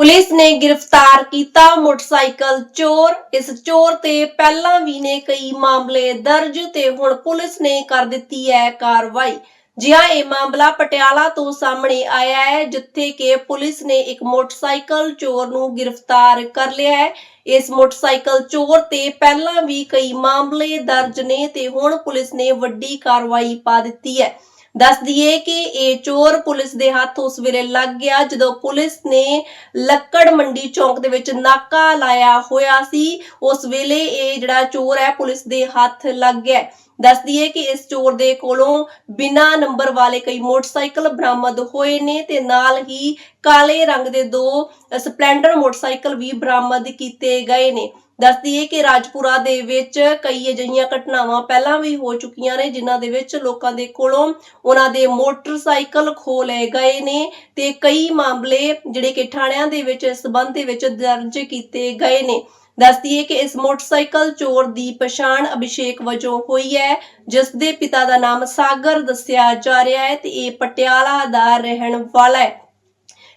Police ਨੇ ਗ੍ਰਿਫਤਾਰ ਕੀਤਾ ਮੋਟਰਸਾਈਕਲ ਚੋਰ। ਇਸ ਚੋਰ ਤੇ ਪਹਿਲਾਂ ਵੀ ਨੇ ਕਈ ਮਾਮਲੇ ਦਰਜ ਤੇ ਹੁਣ ਪੁਲਿਸ ਨੇ ਕਰ ਦਿੱਤੀ ਹੈ ਕਾਰਵਾਈ। ਜੀ ਇਹ ਮਾਮਲਾ ਪਟਿਆਲਾ ਤੋਂ ਸਾਹਮਣੇ ਆਇਆ ਹੈ, ਜਿੱਥੇ ਕਿ ਪੁਲਿਸ ਨੇ ਇੱਕ ਮੋਟਰਸਾਈਕਲ ਚੋਰ ਨੂੰ ਗ੍ਰਿਫਤਾਰ ਕਰ ਲਿਆ ਹੈ। ਇਸ ਮੋਟਰਸਾਈਕਲ ਚੋਰ ਤੇ ਪਹਿਲਾਂ ਵੀ ਕਈ ਮਾਮਲੇ ਦਰਜ ਨੇ ਤੇ ਹੁਣ ਪੁਲਿਸ ਨੇ ਵੱਡੀ ਕਾਰਵਾਈ ਪਾ ਦਿੱਤੀ ਹੈ। ਦੱਸ ਦਈਏ ਕਿ ਇਹ ਚੋਰ ਪੁਲਿਸ ਦੇ ਹੱਥ ਉਸ ਵੇਲੇ ਲੱਗ ਗਿਆ ਜਦੋਂ ਪੁਲਿਸ ਨੇ ਲੱਕੜ ਮੰਡੀ ਚੌਂਕ ਦੇ ਵਿੱਚ ਨਾਕਾ ਲਾਇਆ ਹੋਇਆ ਸੀ ਉਸ ਵੇਲੇ ਇਹ ਜਿਹੜਾ ਚੋਰ ਹੈ, ਪੁਲਿਸ ਦੇ ਹੱਥ ਲੱਗ ਗਿਆ ਹੈ। ਦੱਸ ਦਈਏ ਕਿ ਇਸ ਚੋਰ ਦੇ ਕੋਲੋਂ ਬਿਨਾਂ ਨੰਬਰ ਵਾਲੇ ਕਈ ਮੋਟਰਸਾਈਕਲ ਬਰਾਮਦ ਹੋਏ ਨੇ ਤੇ ਨਾਲ ਹੀ ਕਾਲੇ ਰੰਗ ਦੇ ਦੋ ਸਪਲੈਂਡਰ ਮੋਟਰਸਾਈਕਲ ਵੀ ਬਰਾਮਦ ਕੀਤੇ ਗਏ ਨੇ ਦੱਸ ਦਈਏ ਕਿ ਰਾਜਪੁਰਾ ਦੇ ਵਿੱਚ ਕਈ ਅਜਿਹੀਆਂ ਘਟਨਾਵਾਂ ਪਹਿਲਾਂ ਵੀ ਹੋ ਚੁੱਕੀਆਂ ਨੇ, ਜਿਨ੍ਹਾਂ ਦੇ ਵਿੱਚ ਲੋਕਾਂ ਦੇ ਕੋਲੋਂ ਉਹਨਾਂ ਦੇ ਮੋਟਰਸਾਈਕਲ ਖੋ ਲਏ ਗਏ ਨੇ ਤੇ ਕਈ ਮਾਮਲੇ ਜਿਹੜੇ ਕਿ ਥਾਣਿਆਂ ਦੇ ਵਿੱਚ ਇਸ ਸਬੰਧ ਦੇ ਵਿੱਚ ਦਰਜ ਕੀਤੇ ਗਏ ਨੇ। ਦੱਸ ਦਈਏ ਕਿ ਇਸ ਮੋਟਰਸਾਈਕਲ ਚੋਰ ਦੀ ਪਛਾਣ ਅਭਿਸ਼ੇਕ ਵਜੋਂ ਹੋਈ ਹੈ, ਜਿਸ ਦੇ ਪਿਤਾ ਦਾ ਨਾਮ ਸਾਗਰ ਦੱਸਿਆ ਜਾ ਰਿਹਾ ਹੈ ਤੇ ਇਹ ਪਟਿਆਲਾ ਦਾ ਰਹਿਣ ਵਾਲਾ ਹੈ।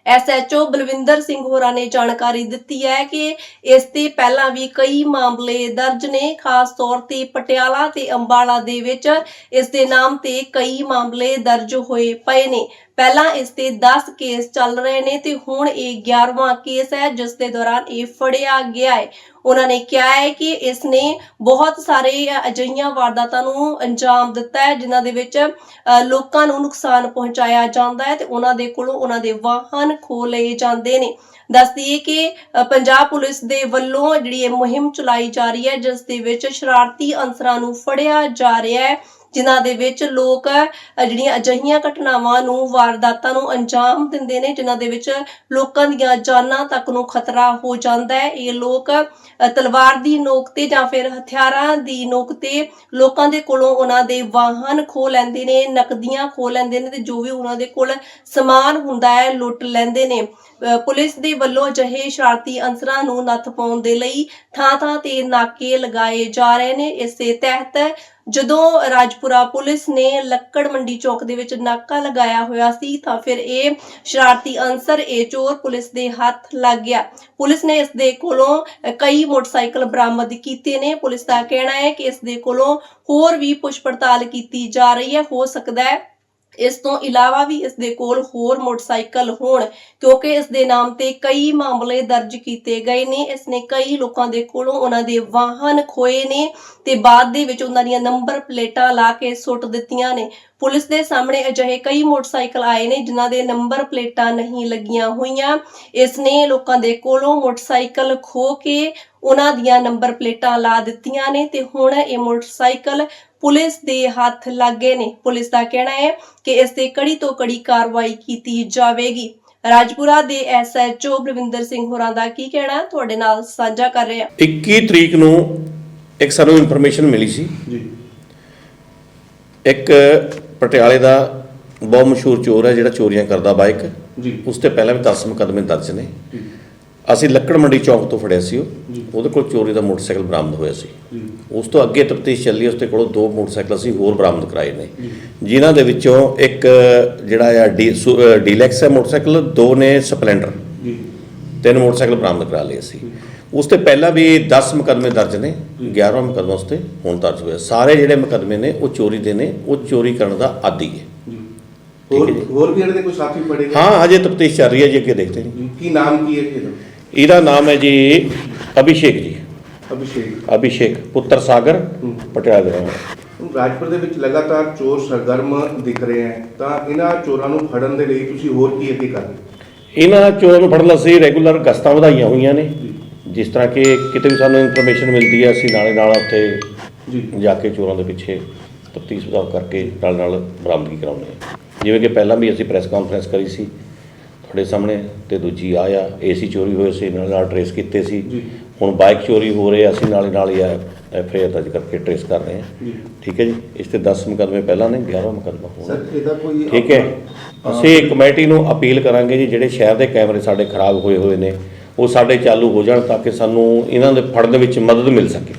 ਐਸਐਚਓ ਬਲਵਿੰਦਰ ਸਿੰਘ ਹੋਰਾਂ ਨੇ ਜਾਣਕਾਰੀ ਦਿੱਤੀ ਹੈ ਕਿ ਇਸ ਤੇ ਪਹਿਲਾਂ ਵੀ ਕਈ ਮਾਮਲੇ ਦਰਜ ਨੇ, ਖਾਸ ਤੌਰ ਤੇ ਪਟਿਆਲਾ ਤੇ ਅੰਬਾਲਾ ਦੇ ਵਿੱਚ। ਇਸ ਦੇ ਨਾਮ ਤੇ ਕਈ ਮਾਮਲੇ ਦਰਜ ਹੋਏ ਪਏ ਨੇ। ਪਹਿਲਾਂ ਇਸ ਤੇ 10 ਕੇਸ ਚੱਲ ਰਹੇ ਨੇ ਤੇ ਹੁਣ ਇਹ 11ਵਾਂ ਕੇਸ ਹੈ, ਜਿਸ ਦੇ ਦੌਰਾਨ ਇਹ ਫੜਿਆ ਗਿਆ ਹੈ। ਉਹਨਾਂ ਨੇ ਕਿਹਾ ਹੈ ਕਿ ਇਸ ਨੇ ਬਹੁਤ ਸਾਰੇ ਅਜਿਹੀਆਂ ਵਾਰਦਾਤਾਂ ਨੂੰ ਅੰਜਾਮ ਦਿੱਤਾ ਹੈ, ਜਿਨ੍ਹਾਂ ਦੇ ਵਿੱਚ ਲੋਕਾਂ ਨੂੰ ਨੁਕਸਾਨ ਪਹੁੰਚਾਇਆ ਜਾਂਦਾ ਹੈ ਤੇ ਉਹਨਾਂ ਦੇ ਕੋਲੋਂ ਉਹਨਾਂ ਦੇ ਵਾਹਨ ਖੋ ਲਏ ਜਾਂਦੇ ਨੇ। ਦੱਸ ਕਿ ਪੰਜਾਬ ਪੁਲਿਸ ਦੇ ਵੱਲੋਂ ਜਿਹੜੀ ਇਹ ਮੁਹਿੰਮ ਚਲਾਈ ਜਾ ਰਹੀ ਹੈ, ਜਿਸ ਦੇ ਵਿੱਚ ਸ਼ਰਾਰਤੀ ਅਨਸਰਾਂ ਨੂੰ ਫੜਿਆ ਜਾ ਰਿਹਾ ਹੈ। ਜਿਨ੍ਹਾਂ ਦੇ ਵਿੱਚ ਲੋਕ ਜਿਹੜੀਆਂ ਅਜਿਹੀਆਂ ਘਟਨਾਵਾਂ ਨੂੰ, ਵਾਰਦਾਤਾਂ ਨੂੰ ਅੰਜਾਮ ਦਿੰਦੇ ਨੇ, ਜਿਨ੍ਹਾਂ ਦੇ ਵਿੱਚ ਲੋਕਾਂ ਦੀਆਂ ਜਾਨਾਂ ਤੱਕ ਨੂੰ ਖਤਰਾ ਹੋ ਜਾਂਦਾ ਹੈ। ਇਹ ਲੋਕ ਤਲਵਾਰ ਦੀ ਨੋਕ ਤੇ ਜਾਂ ਫਿਰ ਹਥਿਆਰਾਂ ਦੀ ਨੋਕ ਤੇ ਲੋਕਾਂ ਦੇ ਕੋਲੋਂ ਉਹਨਾਂ ਦੇ ਵਾਹਨ ਖੋਹ ਲੈਂਦੇ ਨੇ, ਨਕਦੀਆਂ ਖੋਹ ਲੈਂਦੇ ਨੇ ਤੇ ਜੋ ਵੀ ਉਹਨਾਂ ਦੇ ਕੋਲ ਸਮਾਨ ਹੁੰਦਾ ਹੈ, ਲੁੱਟ ਲੈਂਦੇ ਨੇ। ਪੁਲਿਸ ਦੇ ਵੱਲੋਂ ਅਜਿਹੇ ਸ਼ਰਾਰਤੀ ਅਨਸਰਾਂ ਨੂੰ ਨੱਥ ਪਾਉਣ ਦੇ ਲਈ ਥਾਂ-ਥਾਂ ਤੇ ਨਾਕੇ ਲਗਾਏ ਜਾ ਰਹੇ ਨੇ। ਇਸੇ ਤਹਿਤ ਜਦੋਂ ਰਾਜਪੁਰਾ ਪੁਲਿਸ ਨੇ ਲੱਕੜ ਮੰਡੀ ਚੌਕ ਦੇ ਵਿੱਚ ਨਾਕਾ ਲਗਾਇਆ ਹੋਇਆ ਸੀ, ਤਾਂ ਫਿਰ ਇਹ ਸ਼ਰਾਰਤੀ ਅਨਸਰ, ਇਹ ਚੋਰ ਪੁਲਿਸ ਦੇ ਹੱਥ ਲੱਗ ਗਿਆ। ਪੁਲਿਸ ਨੇ ਇਸ ਦੇ ਕੋਲੋਂ ਕਈ ਮੋਟਰਸਾਈਕਲ ਬਰਾਮਦ ਕੀਤੇ ਨੇ। ਪੁਲਿਸ ਦਾ ਕਹਿਣਾ ਹੈ ਕਿ ਇਸ ਦੇ ਕੋਲੋਂ ਹੋਰ ਵੀ ਪੁੱਛ ਪੜਤਾਲ ਕੀਤੀ ਜਾ ਰਹੀ ਹੈ। ਹੋ ਸਕਦਾ ਹੈ ਇਸ ਤੋਂ ਇਲਾਵਾ ਵੀ ਇਸ ਦੇ ਕੋਲ ਹੋਰ ਮੋਟਰਸਾਈਕਲ ਹੋਣ, ਕਿਉਂਕਿ ਇਸ ਦੇ ਨਾਮ ਤੇ ਕਈ ਮਾਮਲੇ ਦਰਜ ਕੀਤੇ ਗਏ ਨੇ। ਇਸ ਨੇ ਕਈ ਲੋਕਾਂ ਦੇ ਕੋਲੋਂ ਉਹਨਾਂ ਦੇ ਵਾਹਨ ਖੋਏ ਨੇ ਤੇ ਬਾਅਦ ਦੇ ਵਿੱਚ ਉਹਨਾਂ ਦੀਆਂ ਨੰਬਰ ਪਲੇਟਾਂ ਲਾ ਕੇ ਸੁੱਟ ਦਿੱਤੀਆਂ ਨੇ। ਪੁਲਿਸ ਦੇ ਸਾਹਮਣੇ ਅਜਿਹੇ ਕਈ ਮੋਟਰਸਾਈਕਲ ਆਏ ਨੇ ਜਿਨ੍ਹਾਂ ਦੇ ਨੰਬਰ ਪਲੇਟਾਂ ਨਹੀਂ ਲੱਗੀਆਂ ਹੋਈਆਂ। ਇਸ ਨੇ ਲੋਕਾਂ ਦੇ ਕੋਲੋਂ ਮੋਟਰਸਾਈਕਲ ਖੋ ਕੇ ਉਹਨਾਂ ਦੀਆਂ ਨੰਬਰ ਪਲੇਟਾਂ ਲਾ ਦਿੱਤੀਆਂ ਨੇ ਤੇ ਹੁਣ ਇਹ ਮੋਟਰਸਾਈਕਲ ਪੁਲਿਸ ਦੇ ਹੱਥ ਲੱਗੇ ਨੇ। ਪੁਲਿਸ ਦਾ ਕਹਿਣਾ ਹੈ ਕਿ ਇਸ ਤੇ ਕੜੀ ਤੋਂ ਕੜੀ ਕਾਰਵਾਈ ਕੀਤੀ ਜਾਵੇਗੀ। ਰਾਜਪੁਰਾ ਦੇ ਐਸਐਚਓ ਬਲਵਿੰਦਰ ਸਿੰਘ ਹੋਰਾਂ ਦਾ ਕੀ ਕਹਿਣਾ? ਤੁਹਾਡੇ ਨਾਲ ਸਾਂਝਾ ਕਰ ਰਹੇ ਹਾਂ। 21 ਤਰੀਕ ਨੂੰ ਇੱਕ ਸਾਨੂੰ ਇਨਫੋਰਮੇਸ਼ਨ ਮਿਲੀ ਸੀ। ਜੀ। ਇੱਕ ਪਟਿਆਲੇ ਦਾ ਬਹੁਤ ਮਸ਼ਹੂਰ ਚੋਰ ਹੈ ਜਿਹੜਾ ਚੋਰੀਆਂ ਕਰਦਾ ਬਾਈਕ। ਜੀ। ਉਸ ਤੇ ਪਹਿਲਾਂ ਵੀ 10 ਮੁਕੱਦਮੇ ਦਰਜ ਨੇ। ਅਸੀਂ ਲੱਕੜ ਮੰਡੀ ਚੌਕ ਤੋਂ ਫੜਿਆ ਸੀ ਉਹ। ਉਹਦੇ ਕੋਲ ਚੋਰੀ ਦਾ ਮੋਟਰਸਾਈਕਲ ਬਰਾਮਦ ਹੋਇਆ ਸੀ। ਉਸ ਤੋਂ ਅੱਗੇ ਤਫਤੀਸ਼ ਚੱਲੀ ਉਸ ਤੇ ਕੋਲੋਂ ਦੋ ਮੋਟਰਸਾਈਕਲ ਅਸੀਂ ਹੋਰ ਬਰਾਮਦ ਕਰਾਏ ਨੇ। ਜਿਨ੍ਹਾਂ ਦੇ ਵਿੱਚੋਂ ਇੱਕ ਜਿਹੜਾ ਆ ਡੀਲੈਕਸ ਹੈ ਮੋਟਰਸਾਈਕਲ ਦੋ ਨੇ ਸਪਲੈਂਡਰ। ਤਿੰਨ ਮੋਟਰਸਾਈਕਲ ਬਰਾਮਦ ਕਰਾ ਲਏ ਸੀ ਉਸ ਤੇ ਪਹਿਲਾਂ ਵੀ 10 ਮੁਕੱਦਮੇ ਦਰਜ ਨੇ 11ਵਾਂ ਮੁਕੱਦਮਾ ਉਸ ਤੇ ਹੁਣ ਦਰਜ ਹੋਇਆ ਸਾਰੇ ਜਿਹੜੇ ਮੁਕੱਦਮੇ ਨੇ ਉਹ ਚੋਰੀ ਦੇ ਨੇ ਉਹ ਚੋਰੀ ਕਰਨ ਦਾ ਆਦੀ ਹੈ। ਹੋਰ ਵੀ ਇਹਦੇ ਕੋਈ ਸਾਥੀ ਪੜੇ ਹਾਂ ਅਜੇ ਤਫਤੀਸ਼ ਚੱਲ ਰਹੀ ਹੈ ਜੀ ਅੱਗੇ ਦੇਖਦੇ ਹਾਂ ਕੀ ਨਾਮ ਕੀ ਹੈ ਜੀ ਇਹਦਾ? ਇਹਦਾ ਨਾਮ ਹੈ ਜੀ ਅਭਿਸ਼ੇਕ ਜੀ। ਅਭਿਸ਼ੇਕ। ਅਭਿਸ਼ੇਕ ਪੁੱਤਰ ਸਾਗਰ। ਪਟਿਆਲਾ ਦੇ ਰਾਜਪੁਰ ਦੇ ਵਿੱਚ ਲਗਾਤਾਰ ਚੋਰ ਸਰਗਰਮ ਦਿਖ ਰਹੇ ਹੈ। ਤਾਂ ਇਹਨਾਂ ਚੋਰਾਂ ਨੂੰ ਫੜਨ ਦੇ ਲਈ ਤੁਸੀਂ ਹੋਰ ਕੀ ਅੱਗੇ ਕਰ ਰਹੇ ਹੋ? ਇਹਨਾਂ ਚੋਰਾਂ ਨੂੰ ਫੜਨ ਲਈ ਅਸੀਂ ਰੈਗੂਲਰ ਗਸ਼ਤਾਂ ਵਧਾਈਆਂ ਹੋਈਆਂ ਨੇ। ਜਿਸ ਤਰ੍ਹਾਂ ਕਿ ਕਿਤੇ ਵੀ ਸਾਨੂੰ ਇਨਫੋਰਮੇਸ਼ਨ ਮਿਲਦੀ ਹੈ ਅਸੀਂ ਨਾਲੇ ਨਾਲ ਉੱਥੇ ਜੀ। ਜਾ ਕੇ ਚੋਰਾਂ ਦੇ ਪਿੱਛੇ ਤਫਤੀਸ਼ ਵਧਾਓ ਕਰਕੇ ਨਾਲ ਨਾਲ ਬਰਾਮਦਗੀ ਕਰਾਉਂਦੇ ਹਾਂ। ਜਿਵੇਂ ਕਿ ਪਹਿਲਾਂ ਵੀ ਅਸੀਂ ਪ੍ਰੈਸ ਕਾਨਫਰੰਸ ਕਰੀ ਸੀ ਤੁਹਾਡੇ ਸਾਹਮਣੇ ਤੇ ਦੂਜੀ ਆ ਆ ਏਸੀ ਚੋਰੀ ਹੋਏ ਸੀ ਨਾਲ ਨਾਲ ਟਰੇਸ ਕੀਤੇ ਸੀ। ਜੀ। ਹੁਣ ਬਾਈਕ ਚੋਰੀ ਹੋ ਰਹੇ ਅਸੀਂ ਨਾਲੇ ਨਾਲ ਹੀ ਐਫ ਆਈ ਆਰ ਦਰਜ ਕਰਕੇ ਟਰੇਸ ਕਰ ਰਹੇ ਹਾਂ। ਜੀ। ਠੀਕ ਹੈ ਜੀ? ਇਸ ਤੇ 10 ਮੁਕੱਦਮੇ ਪਹਿਲਾਂ ਨੇ 11ਵਾਂ ਮੁਕੱਦਮਾ ਹੁਣ ਸਰ ਇਹਦਾ ਕੋਈ ਠੀਕ ਹੈ? ਅਸੀਂ ਕਮੇਟੀ ਨੂੰ ਅਪੀਲ ਕਰਾਂਗੇ ਜੀ, ਜਿਹੜੇ ਸ਼ਹਿਰ ਦੇ ਕੈਮਰੇ ਸਾਡੇ ਖਰਾਬ ਹੋਏ ਹੋਏ ਨੇ, ਉਹ ਸਾਡੇ ਚਾਲੂ ਹੋ ਜਾਣ ਤਾਂ ਕਿ ਸਾਨੂੰ ਇਹਨਾਂ ਦੇ ਫੜਨ ਦੇ ਵਿੱਚ ਮਦਦ ਮਿਲ ਸਕੇ।